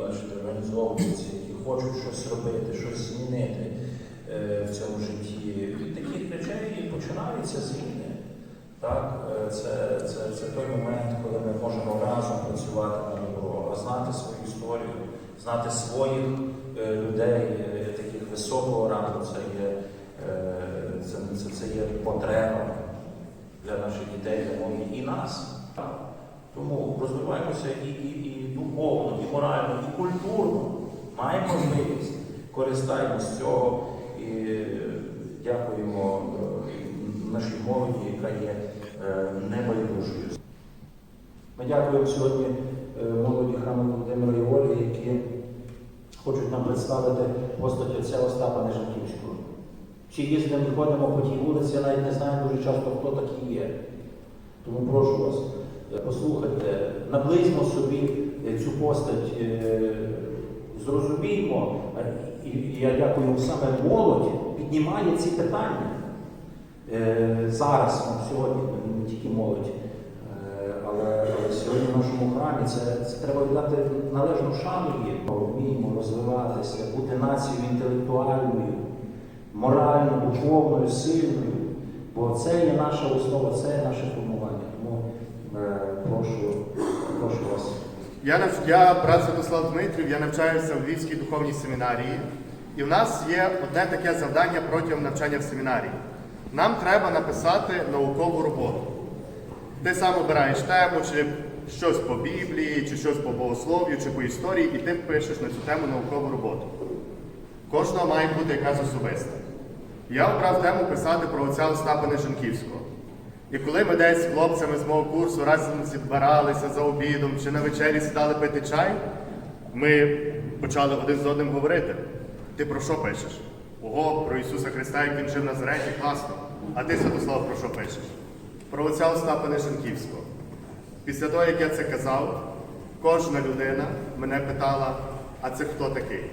бачите, організовуються, які хочуть щось робити, щось змінити е, в цьому житті. Від таких речей починаються зміни. Так, Е, це, це, це той момент, коли ми можемо разом працювати на добро, знати свою історію, знати своїх е, людей, таких високого рангу, це є, це, це, це є потреба для наших дітей, для і нас. Тому розвиваємося і, і духовно, і морально, і культурно. Маємо можливість, користаємось цього і е, дякуємо е, нашій молоді, яка є е, небайдужою. Ми дякуємо сьогодні молоді храму Володимира і Ольги, які хочуть нам представити постать отця Остапа Нежанківського. Всі їздимо, ходимо по тій вулиці, я навіть не знаю дуже часто, хто такий є. Тому прошу вас, послухайте, наблизьмо собі цю постать, е, зрозуміймо, е, і я дякую саме молодь, піднімає ці питання. Е, Зараз, ну, сьогодні, не тільки молодь, е, але, сьогодні в нашому храмі це, це треба віддати належну шану їм. Вміємо розвиватися, бути нацією інтелектуальною, морально, духовною, сильною. Бо це є наша основа, це є наше формування. Тому е, прошу. Я, нав- я брат Святослав Дмитрів, я навчаюся в Львівській духовній семінарії. І в нас є одне таке завдання протягом навчання в семінарії. Нам треба написати наукову роботу. Ти сам обираєш тему, чи щось по Біблії, чи щось по богослов'ю, чи по історії, і ти пишеш на цю тему наукову роботу. Кожного має бути якась особиста. Я обрав тему писати про отця Остапа Нежанківського. І коли ми десь з хлопцями з мого курсу разом зібралися за обідом чи на вечері сідали пити чай, ми почали один з одним говорити. Ти про що пишеш? Ого, про Ісуса Христа, як Він жив на Зареті, класно. А ти, Святослав, про що пишеш? Про отця Остапа Нежанківського. Після того, як я це казав, кожна людина мене питала, а це хто такий?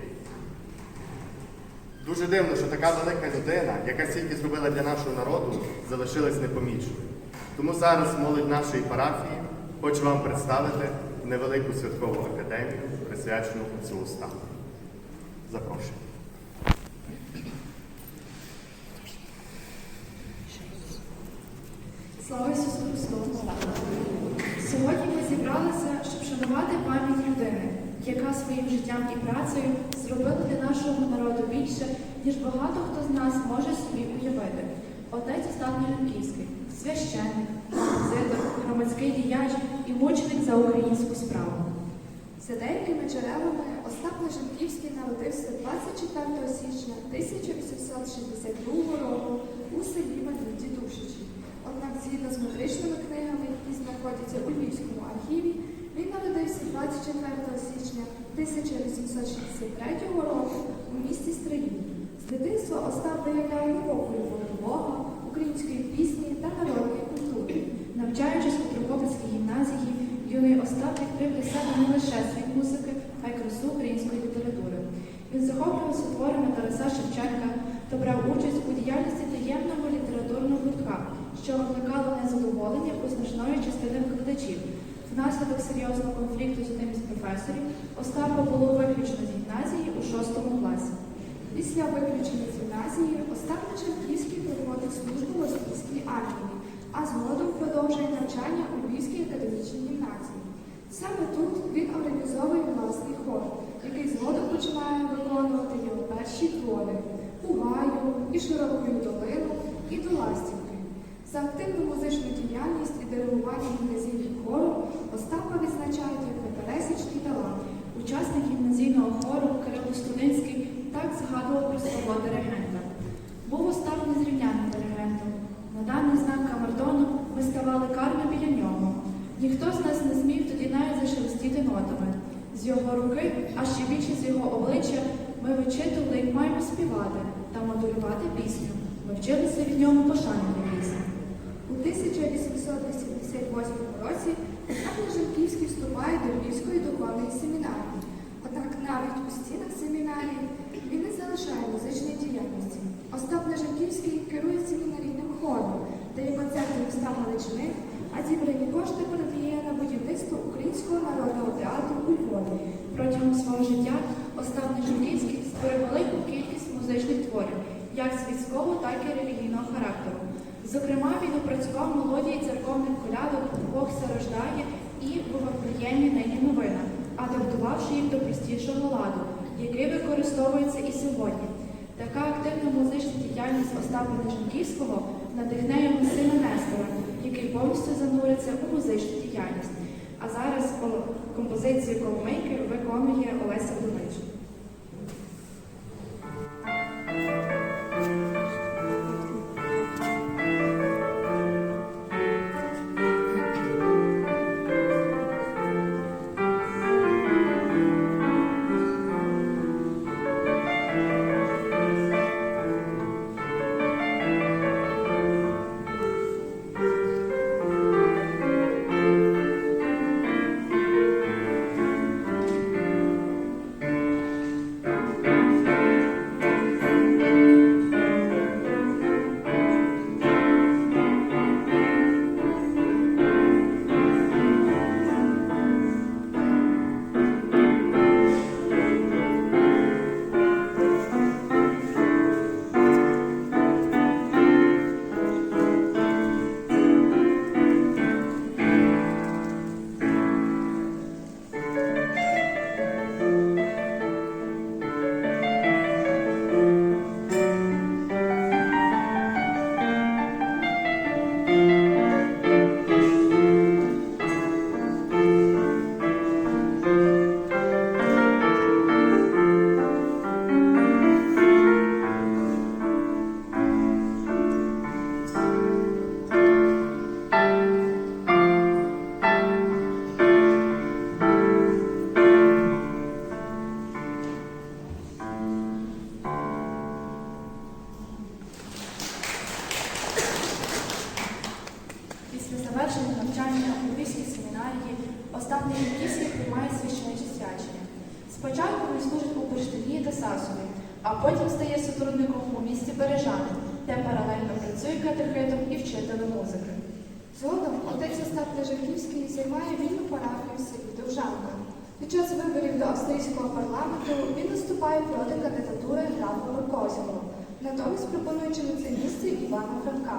Дуже дивно, що така велика людина, яка стільки зробила для нашого народу, залишилась непоміченою. Тому зараз молодь нашої парафії хочу вам представити невелику святкову академію, присвячену цю уставу. Запрошую. Слава Ісусу Христу! Сьогодні ми зібралися, щоб шанувати пам'ять людини, яка своїм життям і працею зробила для нашого народу більше, ніж багато хто з нас може собі уявити. Отець Остап Нелюбківський, священник, композитор, громадський діяч і мученик за українську справу. За деякими джерелами Остап Лежанківський народився 24 січня 1862 року у селі Малюті Душичі. Однак, згідно з метричними книгами, які знаходяться у Львівському архіві, він народився 24 січня 1863 року у місті Стриїв. З дитинства Остап виявляв глибоку любов Бога, української пісні та народної культури. Навчаючись у Труховицькій гімназії, юний Остап відкрив для себе не лише світ музики, а й красу української літератури. Він захоплювався творами Тараса Шевченка та брав участь у діяльності таємного літературного гуртка, що викликало незадоволення у значної частини викладачів. Внаслідок серйозного конфлікту з одним із професорів Остапа було виключено з гімназії у шостому класі. Після виключення з гімназії Остап Лежанківський проходить службу в Російській армії, а згодом продовжує навчання у Львівській академічній гімназії. Саме тут він організовує власний хор, який згодом починає виконувати його перші твори гаю, і широкою долину, і до ластівки. За активну музичну діяльність і диригування гімназійним хором Остапа відзначають як непересічний талант. Учасник гімназійного хору Кирило Студинський так згадував про свого диригента. Був Остап незрівняним диригентом. На даний знак камертону ми ставали карно біля нього. Ніхто з нас не змів тоді навіть зашелестіти нотами. З його руки, а ще більше з його обличчя, ми вичитували, як маємо співати та модулювати пісню. Ми вчилися від нього пошани до пісні. У 1888 році Остап Лежанківський вступає до Львівської духовної семінарії. Однак навіть у стінах семінарії він не залишає музичної діяльності. Остап Лежанківський керує семінарійним хором, дає концерти міста Галичини, а зібрані кошти передає на будівництво Українського народного театру у Львові. Протягом свого життя Остап Нежинківський створив велику кількість музичних творів, як світського, так і релігійного характеру. Зокрема, він опрацював мелодії церковних колядок Бог се рождає і в приємні нині новина, адаптувавши їх до простішого ладу, який використовується і сьогодні. Така активна музична діяльність Остапа Нежанківського надихне його сина Нестора, який повністю зануриться у музичну діяльність. А зараз композицію коломийки а потім стає сотрудником у місті Бережани, де паралельно працює катехетом і вчителем музики. Згодом отець Остап Лежаківський займає вільну парафію в селі Довжанка. Під час виборів до австрійського парламенту він виступає проти кандидатури графа Рокозього, натомість пропонуючи на це місце Івана Франка.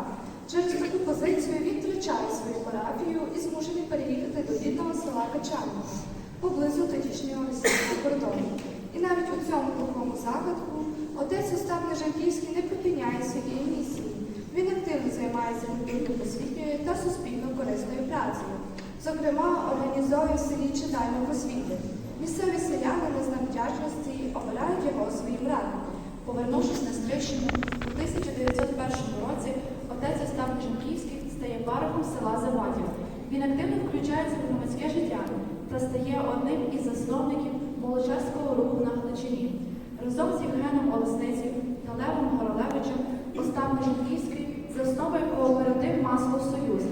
Через таку позицію він втрачає свою парафію і змушений переїхати до бідного села Качанова, поблизу тодішнього російського кордону. І навіть у цьому глухому закладку отець Остап Нежанківський не припиняє своєї місії. Він активно займається культурно освітньою та суспільно корисною працею. Зокрема, організовує в селі читальну просвіту. Місцеві селяни на знак вдячності обирають його своїм радником. Повернувшись на Стрищину, у 1901 році отець Остап Нежанківський стає парохом села Завадів. Він активно включається в громадське життя та стає одним із засновників Молочарського руху на Галичині. Разом з Євгеном Олесницею та Левом Горолевичем Остап Нежанківський засновує кооператив Масло Союз,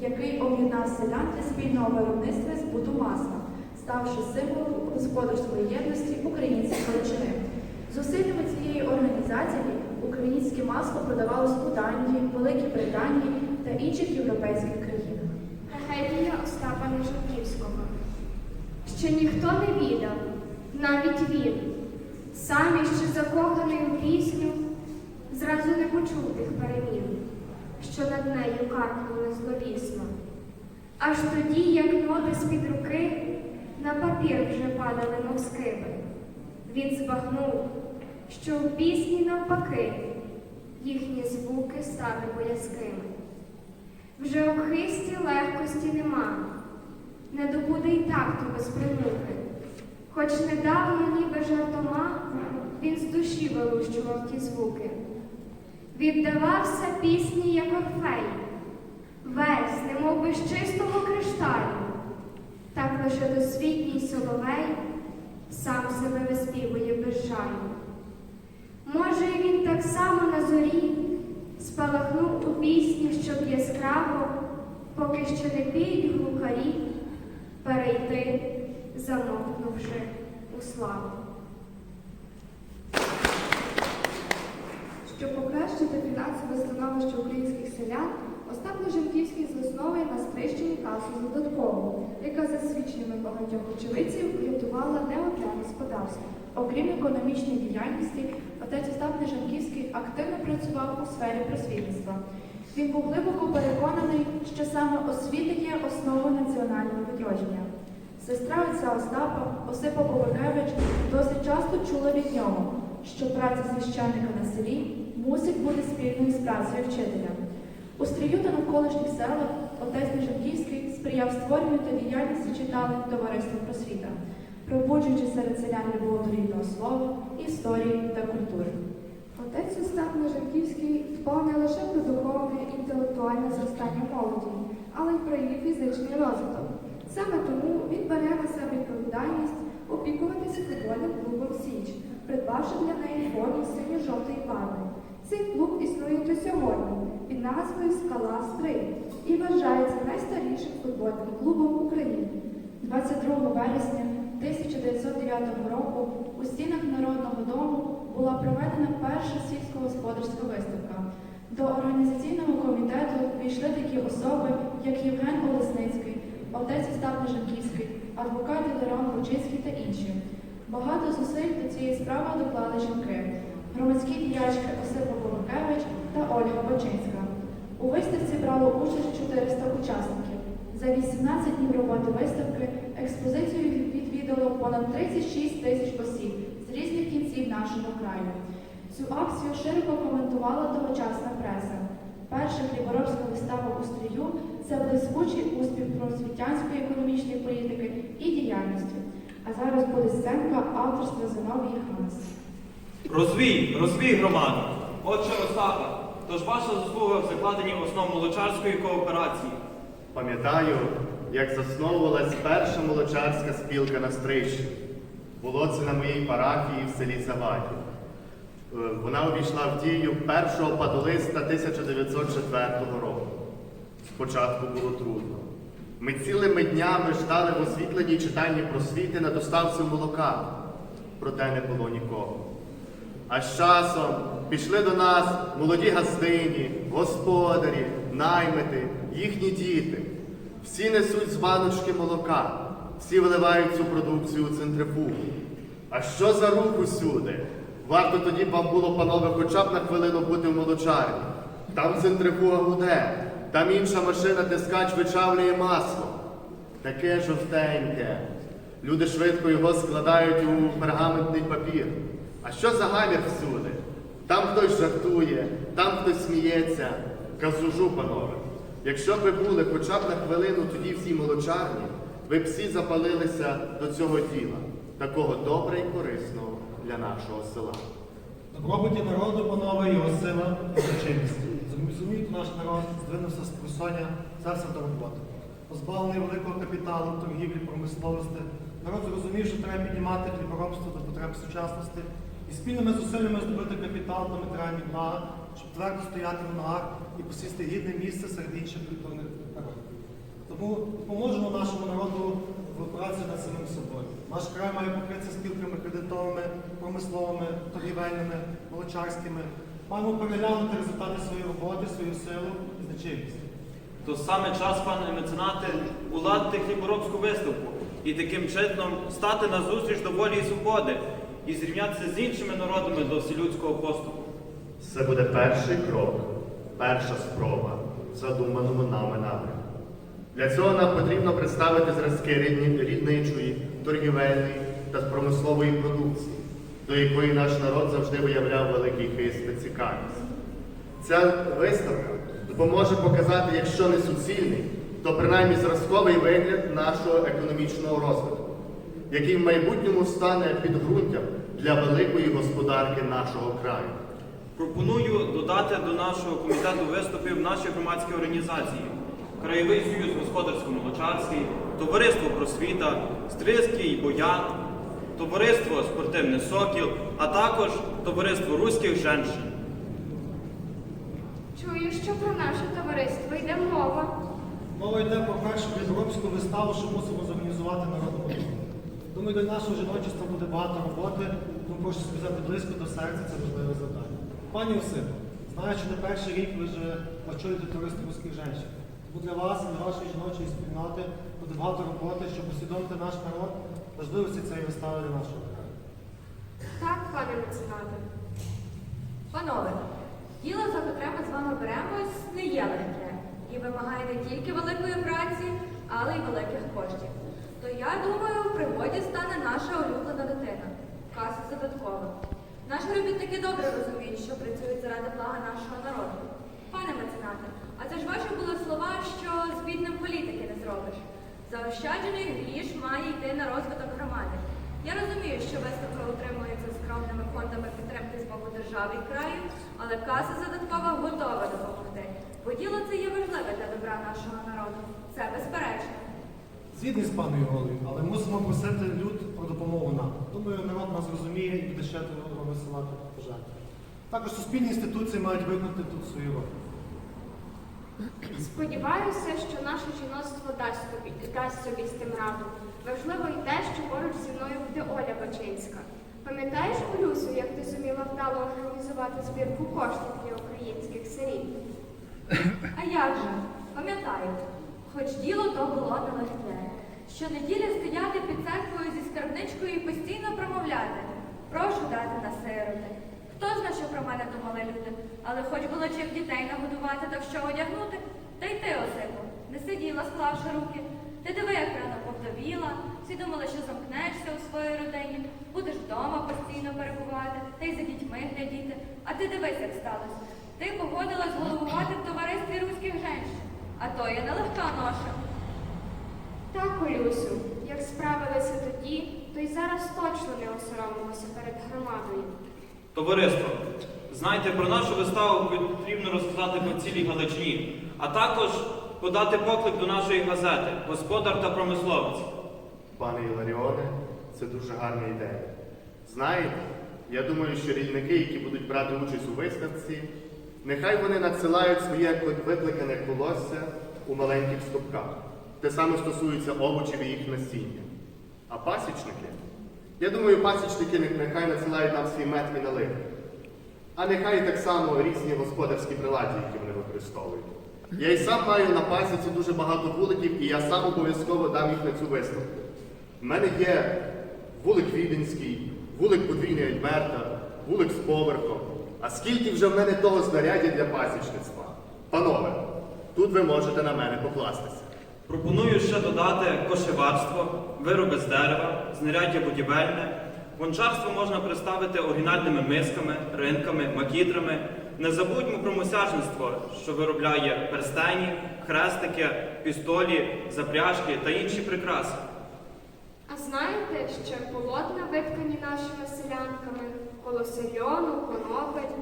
який об'єднав селян для спільного виробництва і збуту масла, ставши символом господарської єдності українців Галичини. Зусиллями цієї організації українське масло продавалось у Данії, Великій Британії та інших європейських країнах. Трагедія Остапа Нежанківського. Ще ніхто не відав, навіть він, сам іще закоханий у пісню, зразу не почув тих перемін, що над нею каркнули зловісно. Аж тоді, як ноти з-під руки, на папір вже падали, мов скиби. Він збагнув, що у пісні навпаки їхні звуки стали боязкими. Вже у хисті легкості нема, не добуде й такту без примухи. Хоч недавно, ніби жартома, він з душі вилущував ті звуки. Віддавався пісні, як орфей, весь, немов би з чистого кришталю, так лише досвітній соловей сам себе виспівує без жалю. Може, і він так само на зорі спалахнув у пісні, щоб яскраво, поки ще не піють глухарі, перейти, замовкнувши у славу. Щоб покращити фінансове становище українських селян, Остап Лежанківський засновує на Стрищині касу додаткову, яка за свідченнями багатьох очевидців врятувала не одне господарство. Окрім економічної діяльності, отець Остап Нежанківський активно працював у сфері просвітництва. Він був глибоко переконаний, що саме освіта є основою національного відродження. Сестра отця Остапа Осипа Бобакевич досить часто чула від нього, що праця священника на селі мусить бути спільною з працею вчителя. У стрію та навколишніх селах отець Нежанківський сприяв створенню та діяльності читали товариства просвіта, пробуджуючи серед селян любов до рідного слова, історії та культури. Отець Остап Нежанківський дбав не лише про духовне інтелектуальне зростання молоді, але й про її фізичний розвиток. Саме тому він бере на себе відповідальність опікуватися футбольним клубом Січ, придбавши для неї форму синьо-жовтої барви. Цей клуб існує до сьогодні під назвою Скала Стрий і вважається найстарішим футбольним клубом України. 22 вересня 1909 року у стінах Народного дому була проведена перша сільськогосподарська виставка. До організаційного комітету війшли такі особи, як Євген Олесницький, отець Остап Нежанківський, адвокат Лерон Бучицький та інші. Багато зусиль до цієї справи доклали жінки, громадські діячки Осипа Бобакевич та Ольга Бачинська. У виставці брало участь 400 учасників. За 18 днів роботи виставки експозицію відвідало понад 36 тисяч осіб з різних кінців нашого краю. Цю акцію широко коментувала тогочасна преса. Перша хліборобська вистава у стрію це блискучий успіх просвітянської економічної політики і діяльності. А зараз буде сценка авторства Зиновії Ханс. Розвій, розвій громаду. Отче Остапа, тож ваша заслуга в закладенні основ молочарської кооперації. Пам'ятаю, як засновувалась перша молочарська спілка на Стрищі. Було це на моїй парафії в селі Заваді. Е, Вона увійшла в дію 1 падолиста 1904 року. Спочатку було трудно. Ми цілими днями ждали в освітленій читальні просвіти на доставцю молока, проте не було нікого. А з часом пішли до нас молоді гостині, господарі, наймити, їхні діти. Всі несуть з баночки молока, всі виливають цю продукцію у центрифугу. А що за рух усюди? Варто тоді вам було, панове, хоча б на хвилину бути в молочарні. Там центрифуга гуде, там інша машина тискач вичавлює масло. Таке жовтеньке. Люди швидко його складають у пергаментний папір. А що за гамір всюди? Там хтось жартує, там хтось сміється. Казужу, панове. Якщо б ви були хоча б на хвилину тоді всі молочарні, ви б всі запалилися до цього діла, такого добре і корисного для нашого села. Добробуті народу, панове, його сила злочинність. Зрозуміють наш народ, здвинувся з просоння, взявся до роботи. Позбавлений великого капіталу, торгівлі, промисловості, народ зрозумів, що треба піднімати хліборобство до потреб сучасності і спільними зусиллями здобути капітал та матеріальні блага, щоб твердо стояти на ногах і посісти гідне місце серед інших культурних народів. Тому допоможемо нашому народу в операції над самим собою. Наш край має покритися спілками кредитовими, промисловими, торгівельними, молочарськими. Маємо переглянути результати своєї роботи, свою силу і значимість. То саме час, пане меценате, уладити хліборобську виставку і таким чином стати на зустріч до волі і свободи і зрівнятися з іншими народами до вселюдського поступу. Це буде перший крок, перша спроба в задуманому нами напрямку. Для цього нам потрібно представити зразки рідні- рідничої, торгівельної та промислової продукції, до якої наш народ завжди виявляв великий хист та цікавість. Ця виставка допоможе показати, якщо не суцільний, то принаймні зразковий вигляд нашого економічного розвитку, який в майбутньому стане підґрунтям для великої господарки нашого краю. Пропоную додати до нашого комітету виступів наші громадські організації. Краєвий союз господарсько-молочарський, Товариство просвіта, Стрийський боян, Товариство Спортивний Сокіл, а також Товариство Руських женщин. Чую, що про наше товариство йде мова. Мова йде про першу хліборобську виставу, що мусимо зорганізувати народному дому. Думаю, для нашого жіночества буде багато роботи, тому прошу сказати близько до серця це важливе завдання. Пані Осипо, Знаю, що не перший рік ви вже очолюєте туристи русських жінок. Тому для вас і для вашої жіночої спільноти буде багато роботи, щоб усвідомити наш народ важливості цієї вистави для нашого краю. Так, пане меценате. Панове, діло, за котре ми з вами беремось, не є легке і вимагає не тільки великої праці, але й великих коштів. То я думаю, в пригоді стане наша улюблена дитина каса задаткова. Наші робітники добре розуміють, що працюють заради блага нашого народу. Пане меценате, а це ж ваші були слова, що з бідним політики не зробиш. Заощаджений гріш має йти на розвиток громади. Я розумію, що виставка утримується скромними фондами підтримки з боку держави і краю, але каса задаткова готова допомогти. Бо діло це є важливе для добра нашого народу. Це безперечно. Згідний з паною головою, але мусимо просити люд про допомогу нам. Думаю, народ нас розуміє і буде ще висилати бажання. Також суспільні інституції мають виконати тут свою роль. Сподіваюся, що наше жіноцтво дасть собі, дасть собі з тим раду. Важливо й те, що поруч зі мною буде Оля Бачинська. Пам'ятаєш, Олюсю, як ти зуміла вдало організувати збірку коштів для українських сиріт? А як же? Пам'ятаю, хоч діло то було нелегке. Щонеділі стояти під церквою зі скарбничкою і постійно промовляти. Прошу дати на сироти. Хто зна, що про мене думали люди, але хоч було чим дітей нагодувати та що одягнути, та й ти, Осипо, не сиділа, склавши руки. Ти диви, як рано повдовіла, всі думали, що замкнешся у своїй родині, будеш вдома постійно перебувати, та й за дітьми глядіти. А ти дивись, як сталося. Ти погодилась головувати в товаристві руських женщин, а то є нелегка ноша. Так, Олюсю, як справилися тоді, то й зараз точно не осоромимося перед громадою. Товариство, знайте, про нашу виставу потрібно розказати по цілій Галичині, а також подати поклик до нашої газети Господар та промисловець. Пане Іларіоне, це дуже гарна ідея. Знаєте, я думаю, що рільники, які будуть брати участь у виставці, нехай вони надсилають своє викликане колосся у маленьких стопках. Те саме стосується овочів і їх насіння. А пасічники? Я думаю, пасічники нехай надсилають нам свій мед і наливи. А нехай так само різні господарські приладі, які вони використовують. Я і сам маю на пасіці дуже багато вуликів, і я сам обов'язково дам їх на цю виставку. У мене є вулик Віденський, вулик подвійний Альберта, вулик з поверхом. А скільки вже в мене того знаряддя для пасічництва? Панове, тут ви можете на мене покластися. Пропоную ще додати кошеварство, вироби з дерева, знаряддя будівельне. Гончарство можна представити оригінальними мисками, ринками, макітрами. Не забудьмо про мосяжництво, що виробляє перстені, хрестики, пістолі, запряжки та інші прикраси. А знаєте, ще полотна виткані нашими селянками, колосельону, конопель.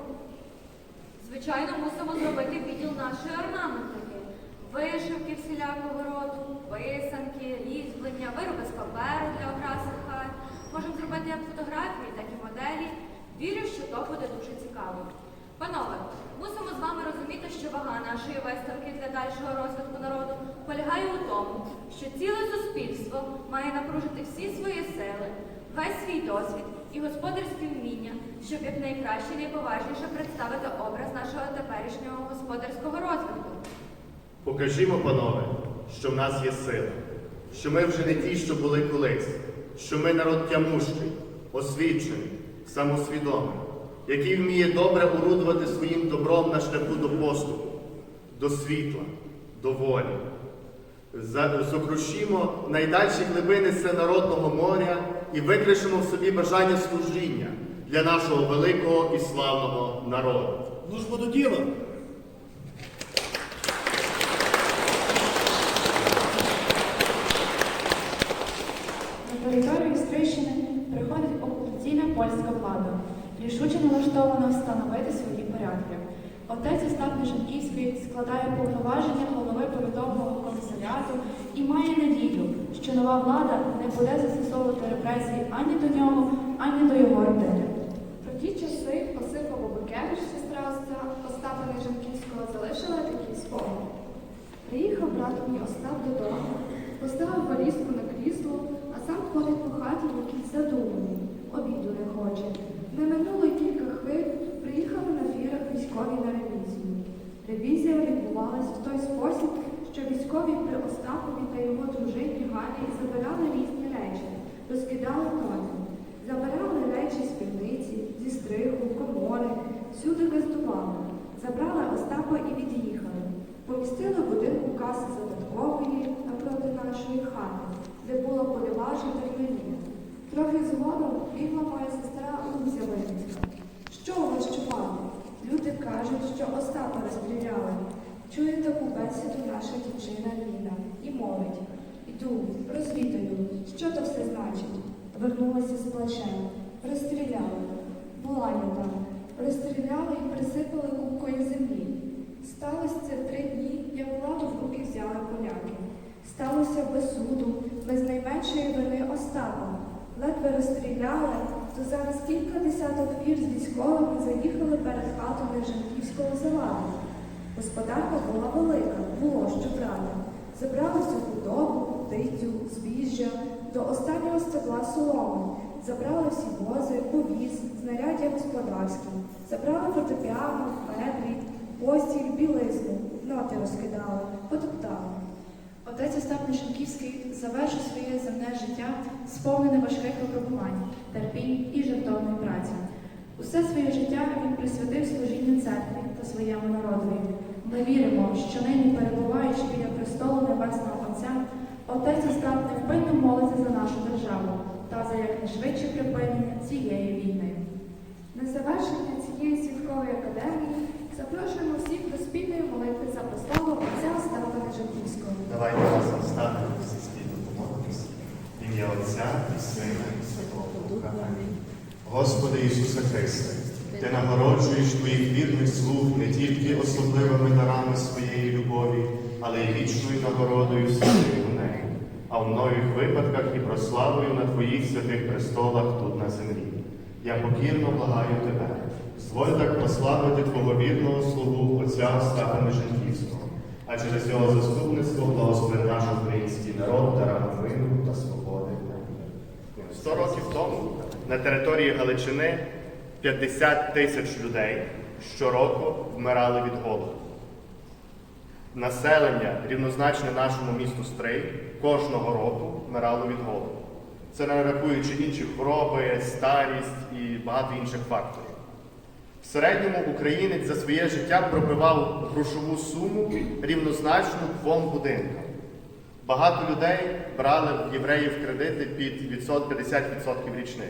Звичайно, мусимо зробити відділ нашої орнаментики. Вишивки всілякого роду, писанки, різьблення, вироби з паперу для окраси хат. Можемо зробити як фотографії, так і моделі. Вірю, що то буде дуже цікаво. Панове, мусимо з вами розуміти, що вага нашої виставки для дальшого розвитку народу полягає у тому, що ціле суспільство має напружити всі свої сили, весь свій досвід і господарські вміння, щоб якнайкраще і найповажніше представити образ нашого теперішнього господарського розвитку. Покажімо, панове, що в нас є сила, що ми вже не ті, що були колись, що ми народ тямущий, освічений, самосвідомий, який вміє добре орудувати своїм добром на шляху до поступу, до світла, до волі. Сокрушімо найдальші глибини всенародного моря і викришимо в собі бажання служіння для нашого великого і славного народу. Ну ж бо до діла. На територію Стрищини приходить окупаційна польська влада, рішуче налаштована встановити свої порядки. Отець Остап Нежанківський складає повноваження голови повідомого комісаріату і має надію, що нова влада не буде застосовувати репресії ані до нього, ані до його родини. Про ті часи Осипа Бобикевич, сестра Остапа Нежанківського, залишила такі спогади. Приїхав брат мій Остап додому, поставив валізку на крісло, сам ходить по хаті якийсь задуманий, обіду не хоче. Не минуло кілька хвилин, приїхали на фірах військові на ревізію. Ревізія відбувалась в той спосіб, що військові при Остапові та його дружині Галі забирали різні речі, розкидали тони. Забирали речі з півниці, зі стриху, комори, всюди газдували. Забрали Остапа і від'їхали. Помістили будинку каси задаткової напроти нашої хати, де була та хмельні. Трохи згодом бігла моя сестра Луся Винницька. Що у вас? Люди кажуть, що Остапа розстріляли. Чує таку бесіду наша дівчина Ліна і мовить. Іду, розвідаю, що то все значить. Вернулася з плачем. Розстріляли. Була я там. Розстріляли і присипали купкою землі. Сталося це три дні, як владу в руки взяли поляки. Сталося без суду, без найменшої вини Остапа. Ледве розстріляли, то зараз кілька десяток фір з військовими заїхали перед хатами Жанківського заваду. Господарка була велика, було що брати. Забрали всю худобу, птицю, збіжжя, до останнього стебла соломи. Забрали всі вози, повіз, знаряддя господарські. Забрали фортепіано, меблі, постіль, білизну, ноти розкидали, потоптали. Отець Остап Нишенківський завершив своє земне життя, сповнене важких випробувань, терпінь і жертовної праці. Усе своє життя він присвятив служінню церкві та своєму народові. Ми віримо, що нині, перебуваючи біля престолу Небесного Отця, Отець Остап невпинно молиться за нашу державу та за якнайшвидше припинення цієї війни. На завершення цієї святкової академії запрошуємо всіх до спільної молитви за престолом отця Остапа Нежанківського. Давайте разом станемо всі спільно помолимося. Ім'я Отця і Сина і Святого Духа. Господи Ісусе Христе, Ти нагороджуєш Твоїх вірних слуг не тільки особливими дарами своєї любові, але й вічною нагородою святих у неї, а в многих випадках і прославою на Твоїх святих престолах тут на землі. Я покірно благаю Тебе, зволь так прославити Твого вірного слугу Отця Остапа Меженківського, а через його заступництво благослови наш український народ дарами миру та свободи. Сто років тому на території Галичини 50 тисяч людей щороку вмирали від голоду. Населення, рівнозначне нашому місту Стрий, кожного року вмирало від голоду. Це не рахуючи інші хвороби, старість і багато інших факторів. В середньому українець за своє життя пробивав грошову суму рівнозначну двом будинкам. Багато людей брали в євреїв кредити під відсот 50% річних.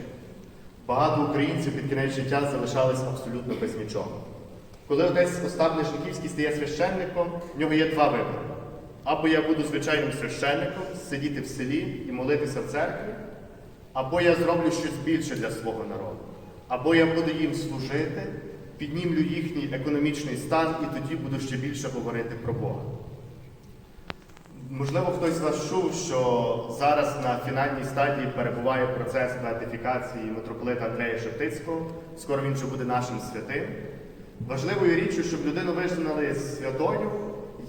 Багато українців під кінець життя залишались абсолютно без нічого. Коли отець Остап Нижниківський стає священником, в нього є два вибори. Або я буду звичайним священником, сидіти в селі і молитися в церкві, або я зроблю щось більше для свого народу, або я буду їм служити, піднімлю їхній економічний стан і тоді буду ще більше говорити про Бога. Можливо, хтось з вас чув, що зараз на фінальній стадії перебуває процес беатифікації митрополита Андрея Шептицького. Скоро він вже буде нашим святим. Важливою річчю, щоб людину визнали святою,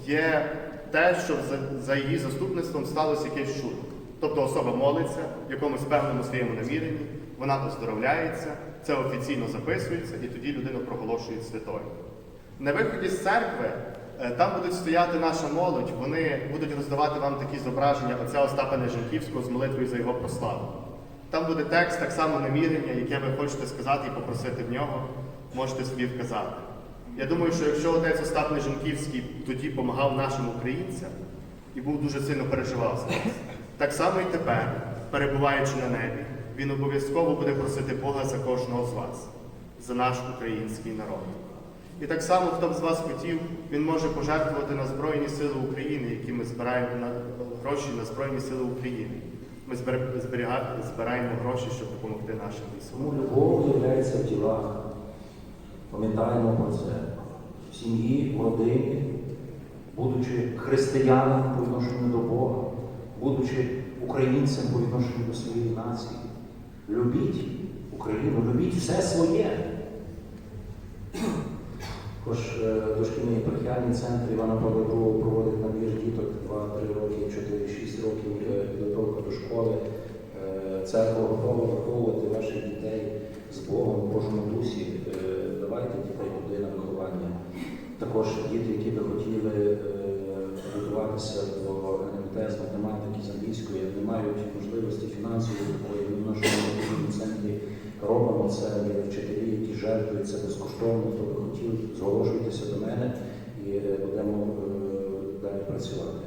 є те, що за, її заступництвом сталося якесь чудо. Тобто особа молиться в якомусь певному своєму наміренні, вона оздоровляється, це офіційно записується, і тоді людину проголошують святою. На виході з церкви е, там будуть стояти наша молодь, вони будуть роздавати вам такі зображення отця Остапа Неженківського з молитвою за його прославу. Там буде текст, так само намірення, яке ви хочете сказати і попросити в нього, можете собі вказати. Я думаю, що якщо отець Остап Неженківський тоді допомагав нашим українцям і був дуже сильно переживав за нас, так само і тепер, перебуваючи на небі, він обов'язково буде просити Бога за кожного з вас, за наш український народ. І так само, хто б з вас хотів, він може пожертвувати на Збройні Сили України, які ми збираємо на гроші на Збройні Сили України. Ми збираємо гроші, щоб допомогти нашим військовим. любов виявляється в ділах. Пам'ятаємо про це. В сім'ї, в родині, будучи християнином по відношенню до Бога, будучи українцем по відношенню до своєї нації. Любіть Україну, любіть все своє. Також е, дошкільний епархіальний центр Івана Павла II проводить набір діток 2-3 роки, 4-6 років е, підготовка до школи. Е, Церква готова виховувати ваших дітей з Богом в Божому дусі. Давайте дітей туди на виховання. також діти, які би хотіли готуватися до З математики, з англійської, не мають можливості фінансової такої. Ми в центрі робимо це є вчителі, які жертвують це безкоштовно. Хто би хотів, зголошуйтеся до мене і будемо е, далі працювати.